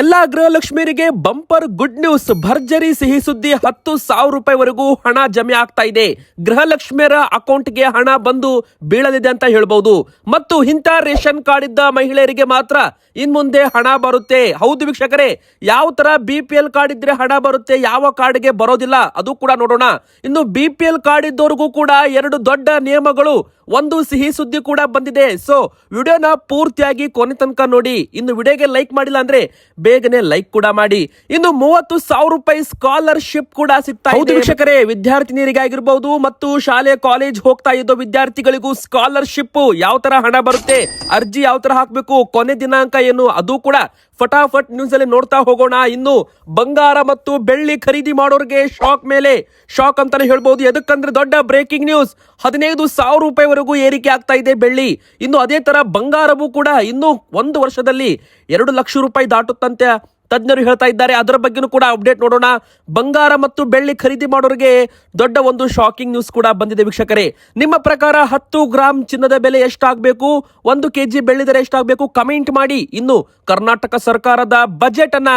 ಎಲ್ಲಾ ಗೃಹಲಕ್ಷ್ಮಿಯರಿಗೆ bumper good news ಭರ್ಜರಿ ಸಿಹಿ ಸುದ್ದಿ ಹತ್ತು ಸಾವಿರ ರೂಪಾಯಿವರೆಗೂ ಹಣ ಜಮೆ ಆಗ್ತಾ ಇದೆ. ಗೃಹಲಕ್ಷ್ಮಿಯರ ಅಕೌಂಟ್ಗೆ ಹಣ ಬಂದು ಬೀಳಲಿದೆ ಅಂತ ಹೇಳ್ಬಹುದು ಮತ್ತು ಇಂಥ ರೇಷನ್ ಕಾರ್ಡ್ ಇದ್ದ ಮಹಿಳೆಯರಿಗೆ ಮಾತ್ರ ಇನ್ ಮುಂದೆ ಹಣ ಬರುತ್ತೆ. ಹೌದು ವೀಕ್ಷಕರೇ, ಯಾವ ತರ ಬಿ ಪಿ ಎಲ್ ಕಾರ್ಡ್ ಇದ್ರೆ ಹಣ ಬರುತ್ತೆ, ಯಾವ ಕಾರ್ಡ್ಗೆ ಬರೋದಿಲ್ಲ, ಅದು ಕೂಡ ನೋಡೋಣ. ಇನ್ನು ಬಿ ಪಿ ಎಲ್ ಕಾರ್ಡ್ ಇದ್ದವರಿಗೂ ಕೂಡ ಎರಡು ದೊಡ್ಡ ನಿಯಮಗಳು ಒಂದು ಸಿಹಿ ಸುದ್ದಿ ಕೂಡ ಬಂದಿದೆ. ಸೊ ವಿಡಿಯೋನ ಪೂರ್ತಿಯಾಗಿ ಕೊನೆ ತನಕ ನೋಡಿ. ಇನ್ನು ವಿಡಿಯೋಗೆ ಲೈಕ್ ಮಾಡಿಲ್ಲ ಅಂದ್ರೆ ಬೇಗನೆ ಲೈಕ್ ಕೂಡ ಮಾಡಿ. ಇನ್ನು ಮೂವತ್ತು ಸಾವಿರ ರೂಪಾಯಿ ಸ್ಕಾಲರ್ಶಿಪ್ ಕೂಡ ಸಿಗ್ತಾ ಇದೆ. ವೀಕ್ಷಕರೇ ವಿದ್ಯಾರ್ಥಿನಿಯರಿಗಾಗಿರ್ಬಹುದು ಮತ್ತು ಶಾಲೆ, ಕಾಲೇಜ್ ಹೋಗ್ತಾ ಇದ್ದ ವಿದ್ಯಾರ್ಥಿಗಳಿಗೂ ಸ್ಕಾಲರ್ಶಿಪ್ ಯಾವ ತರ ಹಣ ಬರುತ್ತೆ, ಅರ್ಜಿ ಯಾವ ತರ ಹಾಕ್ಬೇಕು, ಕೊನೆ ದಿನಾಂಕ ಏನು, ಅದು ಕೂಡ ಫಟಾಫಟ್ ನ್ಯೂಸ್ ಅಲ್ಲಿ ನೋಡ್ತಾ ಹೋಗೋಣ. ಇನ್ನು ಬಂಗಾರ ಮತ್ತು ಬೆಳ್ಳಿ ಖರೀದಿ ಮಾಡೋರಿಗೆ ಶಾಕ್ ಮೇಲೆ. ಶಾಕ್ ಅಂತಾನೆ ಹೇಳ್ಬಹುದು ಎದಕ್ಕಂದ್ರೆ ದೊಡ್ಡ ಬ್ರೇಕಿಂಗ್ ನ್ಯೂಸ್ ಹದಿನೈದು ಸಾವಿರ ರೂಪಾಯಿವರೆಗೂ ಏರಿಕೆ ಆಗ್ತಾ ಇದೆ ಬೆಳ್ಳಿ. ಇನ್ನು ಅದೇ ತರ ಬಂಗಾರವೂ ಕೂಡ ಇನ್ನು ಒಂದು ವರ್ಷದಲ್ಲಿ ಎರಡು ಲಕ್ಷ ರೂಪಾಯಿ ದಾಟುತ್ತಂತೆ. ತಜ್ಞರು ಹೇಳ್ತಾ ಇದ್ದಾರೆ. ಅದರ ಬಗ್ಗೆನೂ ಕೂಡ ಅಪ್ಡೇಟ್ ನೋಡೋಣ. ಬಂಗಾರ ಮತ್ತು ಬೆಳ್ಳಿ ಖರೀದಿ ಮಾಡೋರಿಗೆ ದೊಡ್ಡ ಒಂದು ಶಾಕಿಂಗ್ ನ್ಯೂಸ್ ಕೂಡ ಬಂದಿದೆ ವೀಕ್ಷಕರೇ. ನಿಮ್ಮ ಪ್ರಕಾರ ಹತ್ತು ಗ್ರಾಮ್ ಚಿನ್ನದ ಬೆಲೆ ಎಷ್ಟಾಗಬೇಕು? ಒಂದು ಕೆಜಿ ಬೆಳ್ಳಿ ದರ ಎಷ್ಟಾಗಬೇಕು? ಕಮೆಂಟ್ ಮಾಡಿ. ಇನ್ನು ಕರ್ನಾಟಕ ಸರ್ಕಾರದ ಬಜೆಟ್ ಅನ್ನ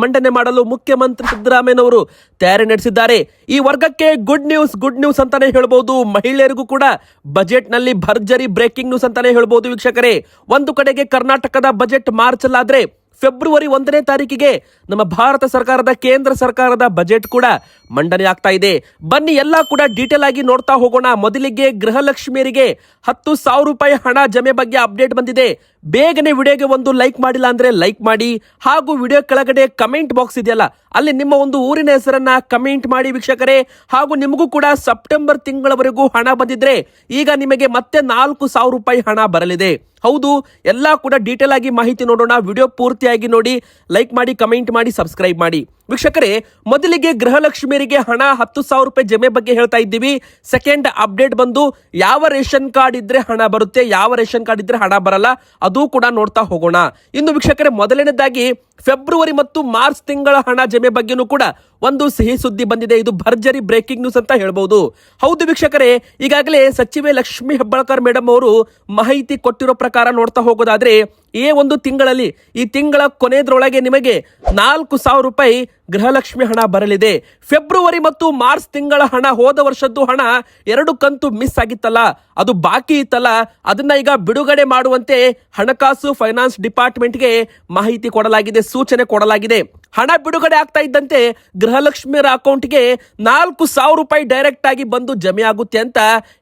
ಮಂಡನೆ ಮಾಡಲು ಮುಖ್ಯಮಂತ್ರಿ ಸಿದ್ದರಾಮಯ್ಯನವರು ತಯಾರಿ ನಡೆಸಿದ್ದಾರೆ. ಈ ವರ್ಗಕ್ಕೆ ಗುಡ್ ನ್ಯೂಸ್ ಗುಡ್ ನ್ಯೂಸ್ ಅಂತಾನೆ ಹೇಳ್ಬೋದು. ಮಹಿಳೆಯರಿಗೂ ಕೂಡ ಬಜೆಟ್ನಲ್ಲಿ ಭರ್ಜರಿ ಬ್ರೇಕಿಂಗ್ ನ್ಯೂಸ್ ಅಂತಾನೆ ಹೇಳ್ಬೋದು ವೀಕ್ಷಕರೇ. ಒಂದು ಕಡೆಗೆ ಕರ್ನಾಟಕದ ಬಜೆಟ್ ಮಾರ್ಚ್ ಅಲ್ಲಾದ್ರೆ ಫೆಬ್ರವರಿ ಒಂದನೇ ತಾರೀಕಿಗೆ ನಮ್ಮ ಭಾರತ ಸರ್ಕಾರದ, ಕೇಂದ್ರ ಸರ್ಕಾರದ ಬಜೆಟ್ ಕೂಡ ಮಂಡನೆ ಆಗ್ತಾ ಇದೆ. ಬನ್ನಿ, ಎಲ್ಲ ಕೂಡ ಡೀಟೇಲ್ ಆಗಿ ನೋಡ್ತಾ ಹೋಗೋಣ. ಮೊದಲಿಗೆ ಗೃಹಲಕ್ಷ್ಮಿಯರಿಗೆ ಹತ್ತು ಸಾವಿರ ರೂಪಾಯಿ ಹಣ ಜಮೆ ಬಗ್ಗೆ ಅಪ್ಡೇಟ್ ಬಂದಿದೆ. ಬೇಗನೆ ವಿಡಿಯೋಗೆ ಒಂದು ಲೈಕ್ ಮಾಡಿಲ್ಲ ಅಂದ್ರೆ ಲೈಕ್ ಮಾಡಿ. ಹಾಗೂ ವಿಡಿಯೋ ಕೆಳಗಡೆ ಕಮೆಂಟ್ ಬಾಕ್ಸ್ ಇದೆಯಲ್ಲ, ಅಲ್ಲಿ ನಿಮ್ಮ ಒಂದು ಊರಿನ ಹೆಸರನ್ನ ಕಮೆಂಟ್ ಮಾಡಿ ವೀಕ್ಷಕರೇ. ಹಾಗೂ ನಿಮಗೂ ಕೂಡ ಸೆಪ್ಟೆಂಬರ್ ತಿಂಗಳವರೆಗೂ ಹಣ ಬಂದಿದ್ರೆ ಈಗ ನಿಮಗೆ ಮತ್ತೆ ನಾಲ್ಕು ಸಾವಿರ ರೂಪಾಯಿ ಹಣ ಬರಲಿದೆ. ಹೌದು, ಎಲ್ಲ ಕೂಡ ಡೀಟೇಲ್ ಆಗಿ ಮಾಹಿತಿ ನೋಡೋಣ. ವಿಡಿಯೋ ಪೂರ್ತಿಯಾಗಿ ನೋಡಿ. ಲೈಕ್ ಮಾಡಿ ಕಮೆಂಟ್ ಮಾಡಿ ಸಬ್ಸ್ಕ್ರೈಬ್ ಮಾಡಿ. ವೀಕ್ಷಕರೇ, ಮೊದಲಿಗೆ ಗೃಹಲಕ್ಷ್ಮಿಯರಿಗೆ ಹಣ ಹತ್ತು ಸಾವಿರ ರೂಪಾಯಿ ಜಮೆ ಬಗ್ಗೆ ಹೇಳ್ತಾ ಇದ್ದೀವಿ. ಸೆಕೆಂಡ್ ಅಪ್ಡೇಟ್ ಬಂದು, ಯಾವ ರೇಷನ್ ಕಾರ್ಡ್ ಇದ್ರೆ ಹಣ ಬರುತ್ತೆ, ಯಾವ ರೇಷನ್ ಕಾರ್ಡ್ ಇದ್ರೆ ಹಣ ಬರಲ್ಲ, ಅದು ಕೂಡ ನೋಡ್ತಾ ಹೋಗೋಣ. ಇನ್ನು ವೀಕ್ಷಕರೇ, ಮೊದಲನೇದಾಗಿ ಫೆಬ್ರವರಿ ಮತ್ತು ಮಾರ್ಚ್ ತಿಂಗಳ ಹಣ ಜಮೆ ಬಗ್ಗೆನೂ ಕೂಡ ಒಂದು ಸಿಹಿ ಸುದ್ದಿ ಬಂದಿದೆ. ಇದು ಭರ್ಜರಿ ಬ್ರೇಕಿಂಗ್ ನ್ಯೂಸ್ ಅಂತ ಹೇಳ್ಬಹುದು ಹೌದು ವೀಕ್ಷಕರೇ, ಈಗಾಗಲೇ ಸಚಿವೆ ಲಕ್ಷ್ಮಿ ಹೆಬ್ಬಾಳ್ಕರ್ ಮೇಡಮ್ ಅವರು ಮಾಹಿತಿ ಕೊಟ್ಟಿರೋ ಪ್ರಕಾರ ನೋಡ್ತಾ ಹೋಗೋದಾದ್ರೆ, ಈ ಒಂದು ತಿಂಗಳಲ್ಲಿ, ಈ ತಿಂಗಳ ಕೊನೆಯದ್ರೊಳಗೆ ನಿಮಗೆ ನಾಲ್ಕು ಸಾವಿರ ರೂಪಾಯಿ ಗೃಹಲಕ್ಷ್ಮಿ ಹಣ ಬರಲಿದೆ. ಫೆಬ್ರವರಿ ಮತ್ತು ಮಾರ್ಚ್ ತಿಂಗಳ ಹಣ ಹೋದ ವರ್ಷದ್ದು ಹಣ ಎರಡು ಕಂತು ಮಿಸ್ ಆಗಿತ್ತಲ್ಲ. ಅದು ಬಾಕಿ ಇತ್ತಲ್ಲ. ಅದನ್ನ ಈಗ ಬಿಡುಗಡೆ ಮಾಡುವಂತೆ ಹಣಕಾಸು ಫೈನಾನ್ಸ್ ಡಿಪಾರ್ಟ್ಮೆಂಟ್ಗೆ ಮಾಹಿತಿ ಕೊಡಲಾಗಿದೆ, ಸೂಚನೆ ಕೊಡಲಾಗಿದೆ. ಹಣ ಬಿಡುಗಡೆ ಆಗ್ತಾ ಇದ್ದಂತೆ ಗೃಹಲಕ್ಷ್ಮಿಯರ ಅಕೌಂಟ್ಗೆ ನಾಲ್ಕು ಸಾವಿರ ರೂಪಾಯಿ ಡೈರೆಕ್ಟ್ ಆಗಿ ಬಂದು ಜಮೆ ಆಗುತ್ತೆ ಅಂತ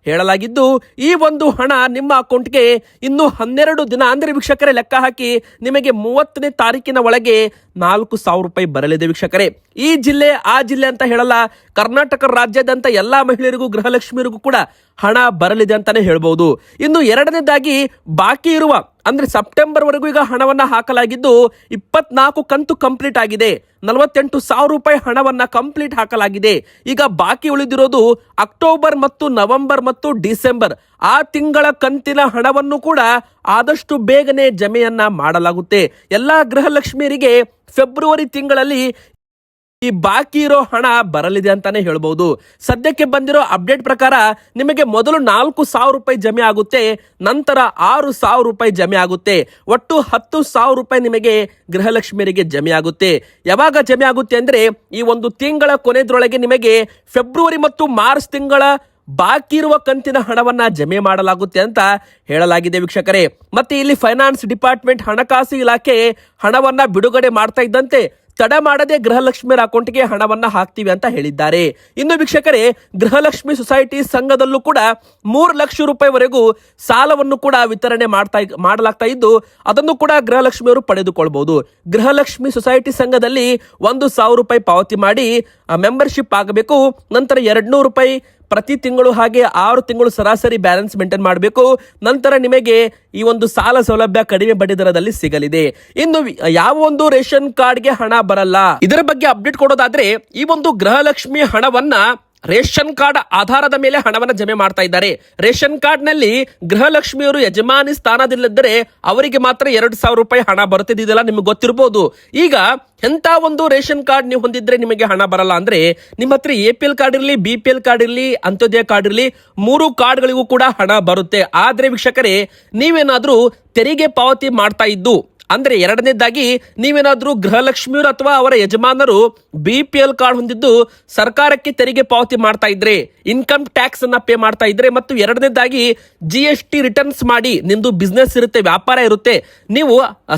ಹೇಳಲಾಗಿದ್ದು, ಈ ಒಂದು ಹಣ ನಿಮ್ಮ ಅಕೌಂಟ್ಗೆ ಇನ್ನು ಹನ್ನೆರಡು ದಿನ, ಅಂದ್ರೆ ವೀಕ್ಷಕರೇ, ಲೆಕ್ಕ ಹಾಕಿ ನಿಮಗೆ ಮೂವತ್ತನೇ ತಾರೀಕಿನ ಒಳಗೆ ನಾಲ್ಕು ಸಾವಿರ ರೂಪಾಯಿ ಬರಲಿದೆ ವೀಕ್ಷಕರೇ. ಈ ಜಿಲ್ಲೆ, ಆ ಜಿಲ್ಲೆ ಅಂತ ಹೇಳಲ್ಲ, ಕರ್ನಾಟಕ ರಾಜ್ಯದಂತ ಎಲ್ಲಾ ಮಹಿಳೆಯರಿಗೂ, ಗೃಹಲಕ್ಷ್ಮಿಯರಿಗೂ ಕೂಡ ಹಣ ಬರಲಿದೆ ಅಂತಾನೆ ಹೇಳ್ಬಹುದು ಇನ್ನು ಎರಡನೇದಾಗಿ, ಬಾಕಿ ಇರುವ, ಅಂದ್ರೆ ಸೆಪ್ಟೆಂಬರ್ ವರೆಗೂ ಈಗ ಹಣವನ್ನ ಹಾಕಲಾಗಿದ್ದು, ಇಪ್ಪತ್ನಾಲ್ಕು ಕಂತು ಕಂಪ್ಲೀಟ್ ಆಗಿದೆ. ನಲವತ್ತೆಂಟು ಸಾವಿರ ರೂಪಾಯಿ ಹಣವನ್ನ ಕಂಪ್ಲೀಟ್ ಹಾಕಲಾಗಿದೆ. ಈಗ ಬಾಕಿ ಉಳಿದಿರೋದು ಅಕ್ಟೋಬರ್ ಮತ್ತು ನವೆಂಬರ್ ಮತ್ತು ಡಿಸೆಂಬರ್. ಆ ತಿಂಗಳ ಕಂತಿನ ಹಣವನ್ನು ಕೂಡ ಆದಷ್ಟು ಬೇಗನೆ ಜಮೆಯನ್ನ ಮಾಡಲಾಗುತ್ತೆ. ಎಲ್ಲಾ ಗೃಹಲಕ್ಷ್ಮಿಯರಿಗೆ ಫೆಬ್ರವರಿ ತಿಂಗಳಲ್ಲಿ ಈ ಬಾಕಿ ಇರೋ ಹಣ ಬರಲಿದೆ ಅಂತಾನೆ ಹೇಳ್ಬಹುದು ಸದ್ಯಕ್ಕೆ ಬಂದಿರೋ ಅಪ್ಡೇಟ್ ಪ್ರಕಾರ ನಿಮಗೆ ಮೊದಲು ನಾಲ್ಕು ಸಾವಿರ ರೂಪಾಯಿ ಜಮೆ ಆಗುತ್ತೆ, ನಂತರ ಆರು ಸಾವಿರ ರೂಪಾಯಿ ಜಮೆ ಆಗುತ್ತೆ. ಒಟ್ಟು ಹತ್ತು ಸಾವಿರ ರೂಪಾಯಿ ನಿಮಗೆ ಗೃಹಲಕ್ಷ್ಮಿಯರಿಗೆ ಜಮೆ ಆಗುತ್ತೆ. ಯಾವಾಗ ಜಮೆ ಆಗುತ್ತೆ ಅಂದ್ರೆ ಈ ಒಂದು ತಿಂಗಳ ಕೊನೆದ್ರೊಳಗೆ ನಿಮಗೆ ಫೆಬ್ರವರಿ ಮತ್ತು ಮಾರ್ಚ್ ತಿಂಗಳ ಬಾಕಿ ಇರುವ ಕಂತಿನ ಹಣವನ್ನ ಜಮೆ ಮಾಡಲಾಗುತ್ತೆ ಅಂತ ಹೇಳಲಾಗಿದೆ ವೀಕ್ಷಕರೇ. ಮತ್ತೆ ಇಲ್ಲಿ ಫೈನಾನ್ಸ್ ಡಿಪಾರ್ಟ್ಮೆಂಟ್ ಹಣಕಾಸು ಇಲಾಖೆ ಹಣವನ್ನ ಬಿಡುಗಡೆ ಮಾಡ್ತಾ ಇದ್ದಂತೆ ತಡ ಮಾಡದೆ ಗೃಹಲಕ್ಷ್ಮಿಯರ ಅಕೌಂಟ್ಗೆ ಹಣವನ್ನ ಹಾಕ್ತೀವಿ ಅಂತ ಹೇಳಿದ್ದಾರೆ. ಇನ್ನು ವೀಕ್ಷಕರೇ, ಗೃಹಲಕ್ಷ್ಮಿ ಸೊಸೈಟಿ ಸಂಘದಲ್ಲೂ ಕೂಡ ಮೂರು ಲಕ್ಷ ರೂಪಾಯಿವರೆಗೂ ಸಾಲವನ್ನು ಕೂಡ ವಿತರಣೆ ಮಾಡ್ತಾ ಮಾಡಲಾಗ್ತಾ ಇದ್ದು, ಅದನ್ನು ಕೂಡ ಗೃಹಲಕ್ಷ್ಮಿಯವರು ಪಡೆದುಕೊಳ್ಬಹುದು ಗೃಹಲಕ್ಷ್ಮಿ ಸೊಸೈಟಿ ಸಂಘದಲ್ಲಿ ಒಂದು ಸಾವಿರ ರೂಪಾಯಿ ಪಾವತಿ ಮಾಡಿ ಮೆಂಬರ್ಶಿಪ್ ಆಗಬೇಕು, ನಂತರ ಎರಡು ನೂರು ರೂಪಾಯಿ ಪ್ರತಿ ತಿಂಗಳು ಹಾಗೆ ಆರು ತಿಂಗಳು ಸರಾಸರಿ ಬ್ಯಾಲೆನ್ಸ್ ಮೇಂಟೈನ್ ಮಾಡಬೇಕು. ನಂತರ ನಿಮಗೆ ಈ ಒಂದು ಸಾಲ ಸೌಲಭ್ಯ ಕಡಿಮೆ ಬಡ್ಡಿ ದರದಲ್ಲಿ ಸಿಗಲಿದೆ. ಇನ್ನು ಯಾವ ಒಂದು ರೇಷನ್ ಕಾರ್ಡ್ಗೆ ಹಣ ಬರಲ್ಲ. ಇದರ ಬಗ್ಗೆ ಅಪ್ಡೇಟ್ ಕೊಡೋದಾದ್ರೆ ಈ ಒಂದು ಗೃಹಲಕ್ಷ್ಮಿ ಹಣವನ್ನ ರೇಷನ್ ಕಾರ್ಡ್ ಆಧಾರದ ಮೇಲೆ ಹಣವನ್ನು ಜಮೆ ಮಾಡ್ತಾ ಇದ್ದಾರೆ. ರೇಷನ್ ಕಾರ್ಡ್ನಲ್ಲಿ ಗೃಹಲಕ್ಷ್ಮಿಯವರು ಯಜಮಾನಿ ಸ್ಥಾನದಲ್ಲಿದ್ದರೆ ಅವರಿಗೆ ಮಾತ್ರ ಎರಡು ಸಾವಿರ ರೂಪಾಯಿ ಹಣ ಬರುತ್ತಿದ್ದಲ್ಲ ನಿಮ್ಗೆ ಗೊತ್ತಿರಬಹುದು ಈಗ ಎಂಥ ಒಂದು ರೇಷನ್ ಕಾರ್ಡ್ ನೀವು ಹೊಂದಿದ್ರೆ ನಿಮಗೆ ಹಣ ಬರಲ್ಲ ಅಂದ್ರೆ ನಿಮ್ಮ ಹತ್ರ ಎ ಪಿ ಎಲ್ ಕಾರ್ಡ್ ಇರಲಿ, ಬಿ ಪಿ ಎಲ್ ಕಾರ್ಡ್ ಇರಲಿ, ಅಂತ್ಯೋದಯ ಕಾರ್ಡ್ ಇರಲಿ, ಮೂರು ಕಾರ್ಡ್ಗಳಿಗೂ ಕೂಡ ಹಣ ಬರುತ್ತೆ. ಆದ್ರೆ ವೀಕ್ಷಕರೇ, ನೀವೇನಾದ್ರೂ ತೆರಿಗೆ ಪಾವತಿ ಮಾಡ್ತಾ ಇದ್ದು ಅಂದ್ರೆ ಎರಡನೇದಾಗಿ ನೀವೇನಾದರೂ ಗೃಹಲಕ್ಷ್ಮಿಯವರು ಅಥವಾ ಅವರ ಯಜಮಾನರು ಬಿ ಪಿ ಎಲ್ ಕಾರ್ಡ್ ಹೊಂದಿದ್ದು ಸರ್ಕಾರಕ್ಕೆ ತೆರಿಗೆ ಪಾವತಿ ಮಾಡ್ತಾ ಇದ್ರೆ ಇನ್ಕಮ್ ಟ್ಯಾಕ್ಸ್ ಅನ್ನ ಪೇ ಮಾಡ್ತಾ ಇದ್ರೆ, ಮತ್ತು ಎರಡನೇದಾಗಿ ಜಿ ಎಸ್ ಟಿ ರಿಟರ್ನ್ಸ್ ಮಾಡಿ ನಿಮ್ದು ಬಿಸ್ನೆಸ್ ಇರುತ್ತೆ, ವ್ಯಾಪಾರ ಇರುತ್ತೆ, ನೀವು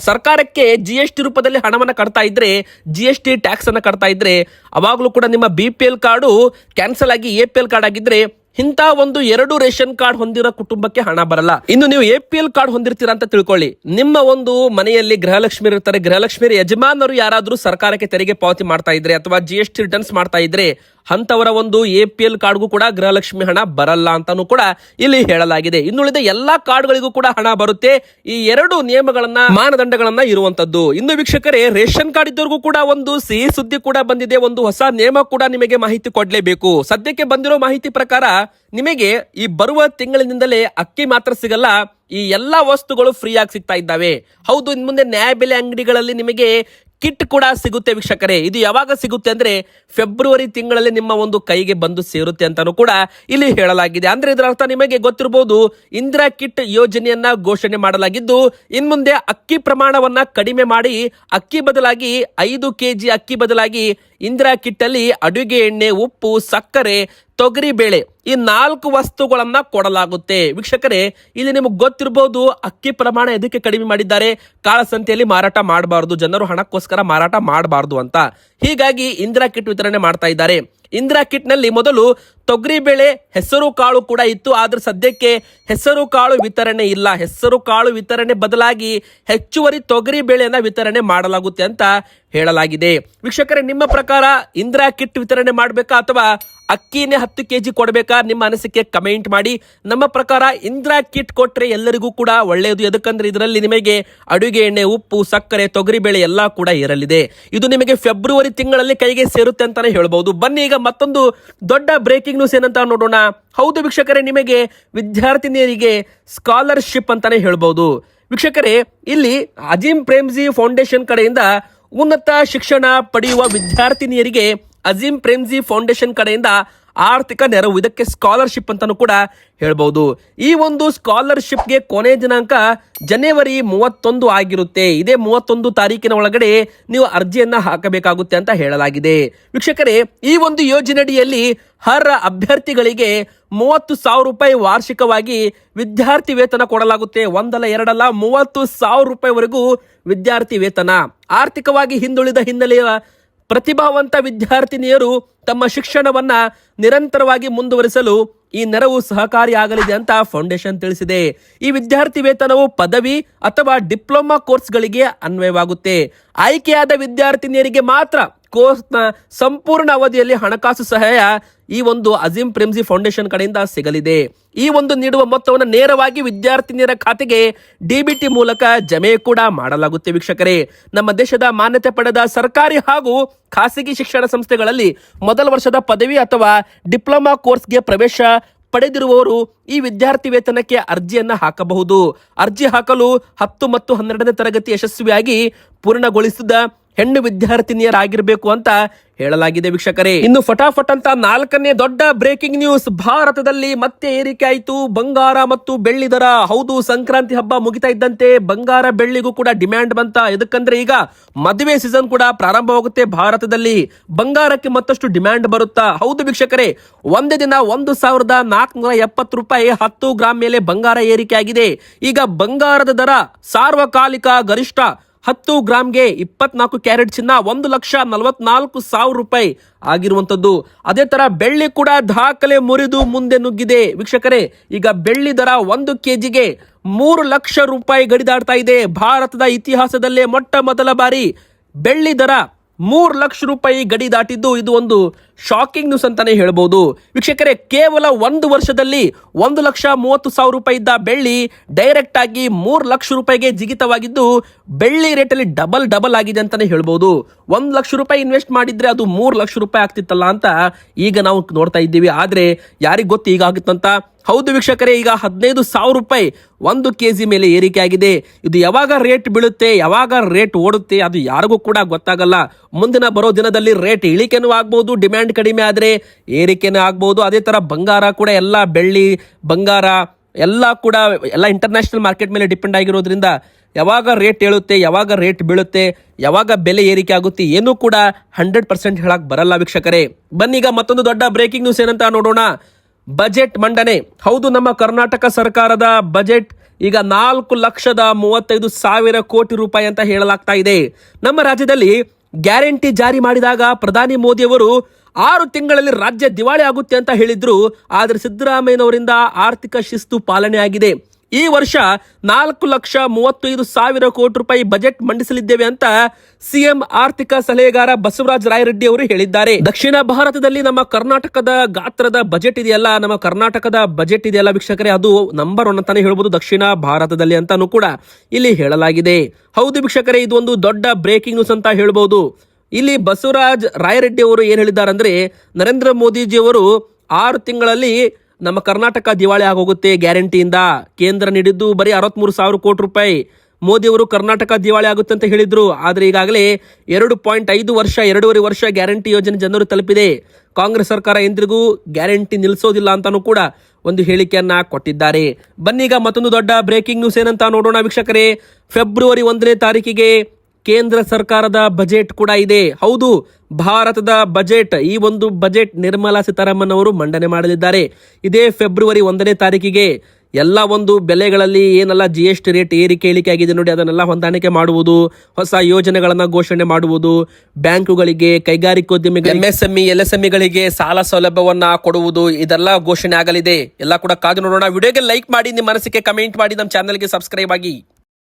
ಸರ್ಕಾರಕ್ಕೆ ಜಿ ಎಸ್ ಟಿ ರೂಪದಲ್ಲಿ ಹಣವನ್ನು ಕಟ್ತಾ ಇದ್ರೆ ಜಿ ಎಸ್ ಟಿ ಟ್ಯಾಕ್ಸ್ ಅನ್ನ ಕಟ್ತಾ ಇದ್ರೆ, ಅವಾಗಲೂ ಕೂಡ ನಿಮ್ಮ B P L card cancel ಆಗಿ ಎ ಪಿ ಎಲ್ ಕಾರ್ಡ್ ಆಗಿದ್ರೆ ಇಂಥ ಒಂದು ಎರಡು ರೇಷನ್ ಕಾರ್ಡ್ ಹೊಂದಿರೋ ಕುಟುಂಬಕ್ಕೆ ಹಣ ಬರಲ್ಲ. ಇನ್ನು ನೀವು ಎ ಪಿ ಎಲ್ ಕಾರ್ಡ್ ಹೊಂದಿರ್ತೀರಾ ಅಂತ ತಿಳ್ಕೊಳ್ಳಿ. ನಿಮ್ಮ ಒಂದು ಮನೆಯಲ್ಲಿ ಗೃಹಲಕ್ಷ್ಮಿ ಇರ್ತಾರೆ ಗೃಹಲಕ್ಷ್ಮಿ ಯಜಮಾನರು ಯಾರಾದ್ರೂ ಸರ್ಕಾರಕ್ಕೆ ತೆರಿಗೆ ಪಾವತಿ ಮಾಡ್ತಾ ಇದ್ರೆ ಅಥವಾ ಜಿ ಎಸ್ ಟಿ ರಿಟರ್ನ್ಸ್ ಮಾಡ್ತಾ ಇದ್ರೆ ಅಂತವರ ಒಂದು ಎ ಪಿ ಎಲ್ ಕಾರ್ಡ್ಗೂ ಕೂಡ ಗೃಹಲಕ್ಷ್ಮಿ ಹಣ ಬರಲ್ಲ ಅಂತಾನು ಕೂಡ ಇಲ್ಲಿ ಹೇಳಲಾಗಿದೆ. ಇನ್ನುಳಿದ ಎಲ್ಲಾ ಕಾರ್ಡ್ಗಳಿಗೂ ಕೂಡ ಹಣ ಬರುತ್ತೆ. ಈ ಎರಡು ನಿಯಮಗಳನ್ನ ಮಾನದಂಡಗಳನ್ನ ಇರುವಂತದ್ದು. ಇನ್ನು ವೀಕ್ಷಕರೇ, ರೇಷನ್ ಕಾರ್ಡ್ ಇದ್ದವರಿಗೂ ಕೂಡ ಒಂದು ಸಿಹಿ ಸುದ್ದಿ ಕೂಡ ಬಂದಿದೆ. ಒಂದು ಹೊಸ ನಿಯಮ ಕೂಡ ನಿಮಗೆ ಮಾಹಿತಿ ಕೊಡಲೇಬೇಕು. ಸದ್ಯಕ್ಕೆ ಬಂದಿರೋ ಮಾಹಿತಿ ಪ್ರಕಾರ ನಿಮಗೆ ಈ ಬರುವ ತಿಂಗಳಿನಿಂದಲೇ ಅಕ್ಕಿ ಮಾತ್ರ ಸಿಗಲ್ಲ, ಈ ಎಲ್ಲಾ ವಸ್ತುಗಳು ಫ್ರೀ ಆಗಿ ಸಿಗ್ತಾ ಇದ್ದಾವೆ. ಹೌದು ಇನ್ ಮುಂದೆ ನ್ಯಾಯಬೆಲೆ ಅಂಗಡಿಗಳಲ್ಲಿ ನಿಮಗೆ ಕಿಟ್ ಕೂಡ ಸಿಗುತ್ತೆ ವೀಕ್ಷಕರೇ. ಇದು ಯಾವಾಗ ಸಿಗುತ್ತೆ ಅಂದ್ರೆ ಫೆಬ್ರವರಿ ತಿಂಗಳಲ್ಲಿ ನಿಮ್ಮ ಒಂದು ಕೈಗೆ ಬಂದು ಸೇರುತ್ತೆ ಅಂತಾನು ಕೂಡ ಇಲ್ಲಿ ಹೇಳಲಾಗಿದೆ. ಅಂದ್ರೆ ಇದರ ಅರ್ಥ ನಿಮಗೆ ಗೊತ್ತಿರಬಹುದು ಇಂದಿರಾ ಕಿಟ್ ಯೋಜನೆಯನ್ನ ಘೋಷಣೆ ಮಾಡಲಾಗಿದ್ದು, ಇನ್ಮುಂದೆ ಅಕ್ಕಿ ಪ್ರಮಾಣವನ್ನ ಕಡಿಮೆ ಮಾಡಿ, ಅಕ್ಕಿ ಬದಲಾಗಿ ಐದು ಕೆಜಿ ಅಕ್ಕಿ ಬದಲಾಗಿ ಇಂದಿರಾ ಕಿಟ್ ಅಲ್ಲಿ ಅಡುಗೆ ಎಣ್ಣೆ, ಉಪ್ಪು, ಸಕ್ಕರೆ ತೊಗರಿ ಬೇಳೆ ಈ ನಾಲ್ಕು ವಸ್ತುಗಳನ್ನ ಕೊಡಲಾಗುತ್ತೆ. ವೀಕ್ಷಕರೇ, ಇಲ್ಲಿ ನಿಮಗೆ ಗೊತ್ತಿರಬಹುದು ಅಕ್ಕಿ ಪ್ರಮಾಣ ಎದಕ್ಕೆ ಕಡಿಮೆ ಮಾಡಿದ್ದಾರೆ. ಕಾಳಸಂತೆಯಲ್ಲಿ ಮಾರಾಟ ಮಾಡಬಾರದು. ಜನರು ಹಣಕ್ಕೋಸ್ಕರ ಮಾರಾಟ ಮಾಡಬಾರದು ಅಂತ. ಹೀಗಾಗಿ ಇಂದಿರಾ ಕಿಟ್ ವಿತರಣೆ ಮಾಡ್ತಾ ಇದ್ದಾರೆ. ಇಂದಿರಾ ಕಿಟ್ನಲ್ಲಿ ಮೊದಲು ತೊಗರಿ ಬೆಳೆ, ಹೆಸರು ಕಾಳು ಕೂಡ ಇತ್ತು, ಆದ್ರೆ ಸದ್ಯಕ್ಕೆ ಹೆಸರು ಕಾಳು ವಿತರಣೆ ಇಲ್ಲ. ಹೆಸರು ಕಾಳು ವಿತರಣೆ ಬದಲಾಗಿ ಹೆಚ್ಚುವರಿ ತೊಗರಿ ಬೇಳೆಯನ್ನ ವಿತರಣೆ ಮಾಡಲಾಗುತ್ತೆ ಅಂತ ಹೇಳಲಾಗಿದೆ. ವೀಕ್ಷಕರೇ, ನಿಮ್ಮ ಪ್ರಕಾರ ಇಂದಿರಾ ಕಿಟ್ ವಿತರಣೆ ಮಾಡಬೇಕಾ ಅಥವಾ ಅಕ್ಕಿನೇ ಹತ್ತು ಕೆಜಿ ಕೊಡಬೇಕಾ? ನಿಮ್ಮ ಅನಿಸಿಕೆ ಕಮೆಂಟ್ ಮಾಡಿ. ನಮ್ಮ ಪ್ರಕಾರ ಇಂದಿರಾ ಕಿಟ್ ಕೊಟ್ರೆ ಎಲ್ಲರಿಗೂ ಕೂಡ ಒಳ್ಳೆಯದು. ಎದಕ್ಕಂದ್ರೆ ಇದರಲ್ಲಿ ನಿಮಗೆ ಅಡುಗೆ ಎಣ್ಣೆ, ಉಪ್ಪು, ಸಕ್ಕರೆ, ತೊಗರಿ ಬೇಳೆ ಎಲ್ಲ ಕೂಡ ಇರಲಿದೆ. ಇದು ನಿಮಗೆ ಫೆಬ್ರವರಿ ತಿಂಗಳಲ್ಲಿ ಕೈಗೆ ಸೇರುತ್ತೆ ಅಂತಾನೆ ಹೇಳ್ಬೋದು. ಬನ್ನಿ, ಈಗ ಮತ್ತೊಂದು ದೊಡ್ಡ ಬ್ರೇಕಿಂಗ್ ನ್ಯೂಸ್ ಏನಂತ ನೋಡೋಣ. ಹೌದು ವೀಕ್ಷಕರೇ, ನಿಮಗೆ ವಿದ್ಯಾರ್ಥಿನಿಯರಿಗೆ ಸ್ಕಾಲರ್ಶಿಪ್ ಅಂತಾನೆ ಹೇಳ್ಬೋದು. ವೀಕ್ಷಕರೇ, ಇಲ್ಲಿ ಅಜೀಂ ಪ್ರೇಮ್ಜಿ ಫೌಂಡೇಶನ್ ಕಡೆಯಿಂದ ಉನ್ನತ ಶಿಕ್ಷಣ ಪಡೆಯುವ ವಿದ್ಯಾರ್ಥಿನಿಯರಿಗೆ ಅಜೀಂ ಪ್ರೇಮ್ಜಿ ಫೌಂಡೇಶನ್ ಕಡೆಯಿಂದ ಆರ್ಥಿಕ ನೆರವು, ಇದಕ್ಕೆ ಸ್ಕಾಲರ್ಶಿಪ್ ಅಂತಾನು ಕೂಡ ಹೇಳ್ಬೋದು. ಈ ಒಂದು ಸ್ಕಾಲರ್ಶಿಪ್ಗೆ ಕೊನೆ ದಿನಾಂಕ ಜನವರಿ ಮೂವತ್ತೊಂದು ಆಗಿರುತ್ತೆ. ಇದೇ ಮೂವತ್ತೊಂದು ತಾರೀಕಿನ ಒಳಗಡೆ ನೀವು ಅರ್ಜಿಯನ್ನ ಹಾಕಬೇಕಾಗುತ್ತೆ ಅಂತ ಹೇಳಲಾಗಿದೆ. ವೀಕ್ಷಕರೇ, ಈ ಒಂದು ಯೋಜನೆಯಡಿಯಲ್ಲಿ ಹರ ಅಭ್ಯರ್ಥಿಗಳಿಗೆ ಮೂವತ್ತು ಸಾವಿರ ರೂಪಾಯಿ ವಾರ್ಷಿಕವಾಗಿ ವಿದ್ಯಾರ್ಥಿ ವೇತನ ಕೊಡಲಾಗುತ್ತೆ. ಒಂದಲ್ಲ, ಎರಡಲ್ಲ, ಮೂವತ್ತು ಸಾವಿರ ರೂಪಾಯಿವರೆಗೂ ವಿದ್ಯಾರ್ಥಿ ವೇತನ. ಆರ್ಥಿಕವಾಗಿ ಹಿಂದುಳಿದ ಹಿನ್ನೆಲೆಯ ಪ್ರತಿಭಾವಂತ ವಿದ್ಯಾರ್ಥಿನಿಯರು ತಮ್ಮ ಶಿಕ್ಷಣವನ್ನ ನಿರಂತರವಾಗಿ ಮುಂದುವರಿಸಲು ಈ ನೆರವು ಸಹಕಾರಿಯಾಗಲಿದೆ ಅಂತ ಫೌಂಡೇಶನ್ ತಿಳಿಸಿದೆ. ಈ ವಿದ್ಯಾರ್ಥಿ ವೇತನವು ಪದವಿ ಅಥವಾ ಡಿಪ್ಲೊಮಾ ಕೋರ್ಸ್ಗಳಿಗೆ ಅನ್ವಯವಾಗುತ್ತೆ. ಆಯ್ಕೆಯಾದ ವಿದ್ಯಾರ್ಥಿನಿಯರಿಗೆ ಮಾತ್ರ ಕೋರ್ಸ್ನ ಸಂಪೂರ್ಣ ಅವಧಿಯಲ್ಲಿ ಹಣಕಾಸು ಸಹಾಯ ಈ ಒಂದು ಅಜೀಂ ಪ್ರೇಮ್ಜಿ ಫೌಂಡೇಶನ್ ಕಡೆಯಿಂದ ಸಿಗಲಿದೆ. ಈ ಒಂದು ನೀಡುವ ಮೊತ್ತವನ್ನು ನೇರವಾಗಿ ವಿದ್ಯಾರ್ಥಿನಿಯರ ಖಾತೆಗೆ ಡಿಬಿಟಿ ಮೂಲಕ ಜಮೆ ಕೂಡ ಮಾಡಲಾಗುತ್ತೆ ವೀಕ್ಷಕರೇ. ನಮ್ಮ ದೇಶದ ಮಾನ್ಯತೆ ಪಡೆದ ಸರ್ಕಾರಿ ಹಾಗೂ ಖಾಸಗಿ ಶಿಕ್ಷಣ ಸಂಸ್ಥೆಗಳಲ್ಲಿ ಮೊದಲ ವರ್ಷದ ಪದವಿ ಅಥವಾ ಡಿಪ್ಲೊಮಾ ಕೋರ್ಸ್ಗೆ ಪ್ರವೇಶ ಪಡೆದಿರುವವರು ಈ ವಿದ್ಯಾರ್ಥಿ ವೇತನಕ್ಕೆ ಅರ್ಜಿಯನ್ನು ಹಾಕಬಹುದು. ಅರ್ಜಿ ಹಾಕಲು ಹತ್ತು ಮತ್ತು ಹನ್ನೆರಡನೇ ತರಗತಿ ಯಶಸ್ವಿಯಾಗಿ ಪೂರ್ಣಗೊಳಿಸಿದ ಹೆಣ್ಣು ವಿದ್ಯಾರ್ಥಿನಿಯರಾಗಿರಬೇಕು ಅಂತ ಹೇಳಲಾಗಿದೆ ವೀಕ್ಷಕರೇ. ಇನ್ನು ಫಟಾಫಟ್ ಅಂತ ನಾಲ್ಕನೇ ದೊಡ್ಡ ಬ್ರೇಕಿಂಗ್ ನ್ಯೂಸ್. ಭಾರತದಲ್ಲಿ ಮತ್ತೆ ಏರಿಕೆ ಆಯಿತು ಬಂಗಾರ ಮತ್ತು ಬೆಳ್ಳಿ ದರ. ಹೌದು, ಸಂಕ್ರಾಂತಿ ಹಬ್ಬ ಮುಗಿತಾ ಇದ್ದಂತೆ ಬಂಗಾರ ಬೆಳ್ಳಿಗೂ ಕೂಡ ಡಿಮ್ಯಾಂಡ್ ಬಂತ. ಎದಕ್ಕಂದ್ರೆ ಈಗ ಮದುವೆ ಸೀಸನ್ ಕೂಡ ಪ್ರಾರಂಭವಾಗುತ್ತೆ ಭಾರತದಲ್ಲಿ. ಬಂಗಾರಕ್ಕೆ ಮತ್ತಷ್ಟು ಡಿಮ್ಯಾಂಡ್ ಬರುತ್ತಾ? ಹೌದು ವೀಕ್ಷಕರೇ, ಒಂದೇ ದಿನ ಒಂದು ಸಾವಿರದ ನಾಲ್ಕುನೂರ ಎಪ್ಪತ್ತು ರೂಪಾಯಿ ಹತ್ತು ಗ್ರಾಮ್ ಮೇಲೆ ಬಂಗಾರ ಏರಿಕೆ ಆಗಿದೆ ಈಗ ಬಂಗಾರದ ದರ ಸಾರ್ವಕಾಲಿಕ ಗರಿಷ್ಠ ಹತ್ತು ಗ್ರಾಮ್ಗೆ ಇಪ್ಪತ್ನಾಲ್ಕು ಕ್ಯಾರೆಟ್ ಚಿನ್ನ, ಒಂದು ಲಕ್ಷ ನಲವತ್ನಾಲ್ಕು ಸಾವಿರ ರೂಪಾಯಿ ಆಗಿರುವಂತದ್ದು ಅದೇ ತರ ಬೆಳ್ಳಿ ಕೂಡ ದಾಖಲೆ ಮುರಿದು ಮುಂದೆ ನುಗ್ಗಿದೆ. ವೀಕ್ಷಕರೇ, ಈಗ ಬೆಳ್ಳಿ ದರ ಒಂದು ಕೆಜಿಗೆ ಮೂರು ಲಕ್ಷ ರೂಪಾಯಿ ಗಡಿದಾಡ್ತಾ ಇದೆ. ಭಾರತದ ಇತಿಹಾಸದಲ್ಲೇ ಮೊಟ್ಟ ಮೊದಲ ಬಾರಿ ಬೆಳ್ಳಿ ದರ ಮೂರು ಲಕ್ಷ ರೂಪಾಯಿ ಗಡಿ ದಾಟಿದ್ದು ಇದು ಒಂದು ಶಾಕಿಂಗ್ ನ್ಯೂಸ್ ಅಂತಾನೆ ಹೇಳ್ಬೋದು. ವೀಕ್ಷಕರೇ, ಕೇವಲ ಒಂದು ವರ್ಷದಲ್ಲಿ ಒಂದು ಲಕ್ಷ ಮೂವತ್ತು ಸಾವಿರ ರೂಪಾಯಿ ಇದ್ದ ಬೆಳ್ಳಿ ಡೈರೆಕ್ಟ್ ಆಗಿ ಮೂರು ಲಕ್ಷ ರೂಪಾಯಿಗೆ ಜಿಗಿತವಾಗಿದ್ದು, ಬೆಳ್ಳಿ ರೇಟಲ್ಲಿ ಡಬಲ್ ಡಬಲ್ ಆಗಿದೆ ಅಂತಾನೆ ಹೇಳ್ಬೋದು. ಒಂದು ಲಕ್ಷ ರೂಪಾಯಿ ಇನ್ವೆಸ್ಟ್ ಮಾಡಿದ್ರೆ ಅದು ಮೂರು ಲಕ್ಷ ರೂಪಾಯಿ ಆಗ್ತಿತ್ತಲ್ಲ ಅಂತ ಈಗ ನಾವು ನೋಡ್ತಾ ಇದ್ದೀವಿ. ಆದ್ರೆ, ಯಾರಿಗೆ ಗೊತ್ತು ಈಗ ಆಗುತ್ತಂತ ಹೌದು ವೀಕ್ಷಕರೇ, ಈಗ ಹದಿನೈದು ಸಾವಿರ ರೂಪಾಯಿ ಒಂದು ಕೆ ಜಿ ಮೇಲೆ ಏರಿಕೆ ಆಗಿದೆ. ಇದು ಯಾವಾಗ ರೇಟ್ ಬೀಳುತ್ತೆ, ಯಾವಾಗ ರೇಟ್ ಓಡುತ್ತೆ, ಅದು ಯಾರಿಗೂ ಕೂಡ ಗೊತ್ತಾಗಲ್ಲ. ಮುಂದಿನ ಬರೋ ದಿನದಲ್ಲಿ ರೇಟ್ ಇಳಿಕೆನೂ ಆಗ್ಬೋದು, ಡಿಮ್ಯಾಂಡ್ ಕಡಿಮೆ ಆದರೆ ಏರಿಕೆನೂ ಆಗ್ಬೋದು. ಅದೇ ಥರ ಬಂಗಾರ ಕೂಡ ಎಲ್ಲ ಬೆಳ್ಳಿ, ಬಂಗಾರ ಎಲ್ಲ ಕೂಡ, ಎಲ್ಲ ಇಂಟರ್ನ್ಯಾಷನಲ್ ಮಾರ್ಕೆಟ್ ಮೇಲೆ ಡಿಪೆಂಡ್ ಆಗಿರೋದ್ರಿಂದ ಯಾವಾಗ ರೇಟ್ ಏಳುತ್ತೆ, ಯಾವಾಗ ರೇಟ್ ಬೀಳುತ್ತೆ, ಯಾವಾಗ ಬೆಲೆ ಏರಿಕೆ ಆಗುತ್ತೆ ಏನೂ ಕೂಡ ಹಂಡ್ರೆಡ್ ಪರ್ಸೆಂಟ್ ಹೇಳಕ್ ಬರಲ್ಲ ವೀಕ್ಷಕರೇ. ಬನ್ನೀಗ ಮತ್ತೊಂದು ದೊಡ್ಡ ಬ್ರೇಕಿಂಗ್ ನ್ಯೂಸ್ ಏನಂತ ನೋಡೋಣ. ಬಜೆಟ್ ಮಂಡನೆ. ಹೌದು, ನಮ್ಮ ಕರ್ನಾಟಕ ಸರ್ಕಾರದ ಬಜೆಟ್ ಈಗ ನಾಲ್ಕು ಲಕ್ಷದ ಮೂವತ್ತೈದು ಸಾವಿರ ಕೋಟಿ ರೂಪಾಯಿ ಅಂತ ಹೇಳಲಾಗ್ತಾ ಇದೆ. ನಮ್ಮ ರಾಜ್ಯದಲ್ಲಿ ಗ್ಯಾರಂಟಿ ಜಾರಿ ಮಾಡಿದಾಗ ಪ್ರಧಾನಿ ಮೋದಿಯವರು ಆರು ತಿಂಗಳಲ್ಲಿ ರಾಜ್ಯ ದಿವಾಳಿ ಆಗುತ್ತೆ ಅಂತ ಹೇಳಿದ್ರು. ಆದರೆ ಸಿದ್ದರಾಮಯ್ಯನವರಿಂದ ಆರ್ಥಿಕ ಶಿಸ್ತು ಪಾಲನೆ ಆಗಿದೆ ಈ ವರ್ಷ ನಾಲ್ಕು ಲಕ್ಷ ಮೂವತ್ತೈದು ಸಾವಿರ ಕೋಟಿ ರೂಪಾಯಿ ಬಜೆಟ್ ಮಂಡಿಸಲಿದ್ದೇವೆ ಅಂತ ಸಿಎಂ ಆರ್ಥಿಕ ಸಲಹೆಗಾರ ಬಸವರಾಜ ರಾಯರೆಡ್ಡಿ ಅವರು ಹೇಳಿದ್ದಾರೆ. ದಕ್ಷಿಣ ಭಾರತದಲ್ಲಿ ನಮ್ಮ ಕರ್ನಾಟಕದ ಗಾತ್ರದ ಬಜೆಟ್ ಇದೆಯಲ್ಲ, ನಮ್ಮ ಕರ್ನಾಟಕದ ಬಜೆಟ್ ಇದೆಯಲ್ಲ ವೀಕ್ಷಕರೇ, ಅದು ನಂಬರ್ ಒನ್ ಅಂತಾನೆ ಹೇಳ್ಬೋದು ದಕ್ಷಿಣ ಭಾರತದಲ್ಲಿ ಅಂತಾನೂ ಕೂಡ ಇಲ್ಲಿ ಹೇಳಲಾಗಿದೆ. ಹೌದು ವೀಕ್ಷಕರೇ, ಇದು ಒಂದು ದೊಡ್ಡ ಬ್ರೇಕಿಂಗ್ ನ್ಯೂಸ್ ಅಂತ ಹೇಳ್ಬೋದು. ಇಲ್ಲಿ ಬಸವರಾಜ್ ರಾಯರೆಡ್ಡಿ ಅವರು ಏನು ಹೇಳಿದ್ದಾರೆ ಅಂದ್ರೆ ನರೇಂದ್ರ ಮೋದಿಜಿಯವರು ಆರು ತಿಂಗಳಲ್ಲಿ ನಮ್ಮ ಕರ್ನಾಟಕ ದಿವಾಳಿ ಆಗೋಗುತ್ತೆ ಗ್ಯಾರಂಟಿಯಿಂದ. ಕೇಂದ್ರ ನೀಡಿದ್ದು ಬರೀ ಅರವತ್ಮೂರು ಸಾವಿರ ಕೋಟಿ ರೂಪಾಯಿ. ಮೋದಿಯವರು ಕರ್ನಾಟಕ ದಿವಾಳಿ ಆಗುತ್ತೆ ಅಂತ ಹೇಳಿದ್ರು. ಆದರೆ ಈಗಾಗಲೇ ಎರಡು ಪಾಯಿಂಟ್ ಐದು ವರ್ಷ, ಎರಡೂವರೆ ವರ್ಷ ಗ್ಯಾರಂಟಿ ಯೋಜನೆ ಜನರು ತಲುಪಿದೆ. ಕಾಂಗ್ರೆಸ್ ಸರ್ಕಾರ ಎಂದಿಗೂ ಗ್ಯಾರಂಟಿ ನಿಲ್ಲಿಸೋದಿಲ್ಲ ಅಂತಾನೂ ಕೂಡ ಒಂದು ಹೇಳಿಕೆಯನ್ನ ಕೊಟ್ಟಿದ್ದಾರೆ. ಬನ್ನೀಗ ಮತ್ತೊಂದು ದೊಡ್ಡ ಬ್ರೇಕಿಂಗ್ ನ್ಯೂಸ್ ಏನಂತ ನೋಡೋಣ ವೀಕ್ಷಕರೇ. ಫೆಬ್ರವರಿ ಒಂದನೇ ತಾರೀಕಿಗೆ ಕೇಂದ್ರ ಸರ್ಕಾರದ ಬಜೆಟ್ ಕೂಡ ಇದೆ. ಹೌದು, ಭಾರತದ ಬಜೆಟ್, ಈ ಒಂದು ಬಜೆಟ್ ನಿರ್ಮಲಾ ಸೀತಾರಾಮನ್ ಅವರು ಮಂಡನೆ ಮಾಡಲಿದ್ದಾರೆ. ಇದೇ ಫೆಬ್ರವರಿ ಒಂದನೇ ತಾರೀಕಿಗೆ ಎಲ್ಲ ಒಂದು ಬೆಲೆಗಳಲ್ಲಿ ಏನೆಲ್ಲ ಜಿ ಎಸ್ ಟಿ ರೇಟ್ ಏರಿಕೆ ಇಳಿಕೆ ಆಗಿದೆ ನೋಡಿ, ಅದನ್ನೆಲ್ಲ ಹೊಂದಾಣಿಕೆ ಮಾಡುವುದು, ಹೊಸ ಯೋಜನೆಗಳನ್ನು ಘೋಷಣೆ ಮಾಡುವುದು, ಬ್ಯಾಂಕುಗಳಿಗೆ, ಕೈಗಾರಿಕೋದ್ಯಮಿಗಳಿಗೆ M S M E L S ಎಂಇಗಳಿಗೆ ಸಾಲ ಸೌಲಭ್ಯವನ್ನ ಕೊಡುವುದು, ಇದೆಲ್ಲ ಘೋಷಣೆ ಆಗಲಿದೆ. ಎಲ್ಲ ಕೂಡ ಕಾದು ನೋಡೋಣ. ವಿಡಿಯೋಗೆ ಲೈಕ್ ಮಾಡಿ, ನಿಮ್ಮ ಮನಸ್ಸಿಗೆ ಕಮೆಂಟ್ ಮಾಡಿ, ನಮ್ಮ ಚಾನಲ್ಗೆ ಸಬ್ಸ್ಕ್ರೈಬ್ ಆಗಿ.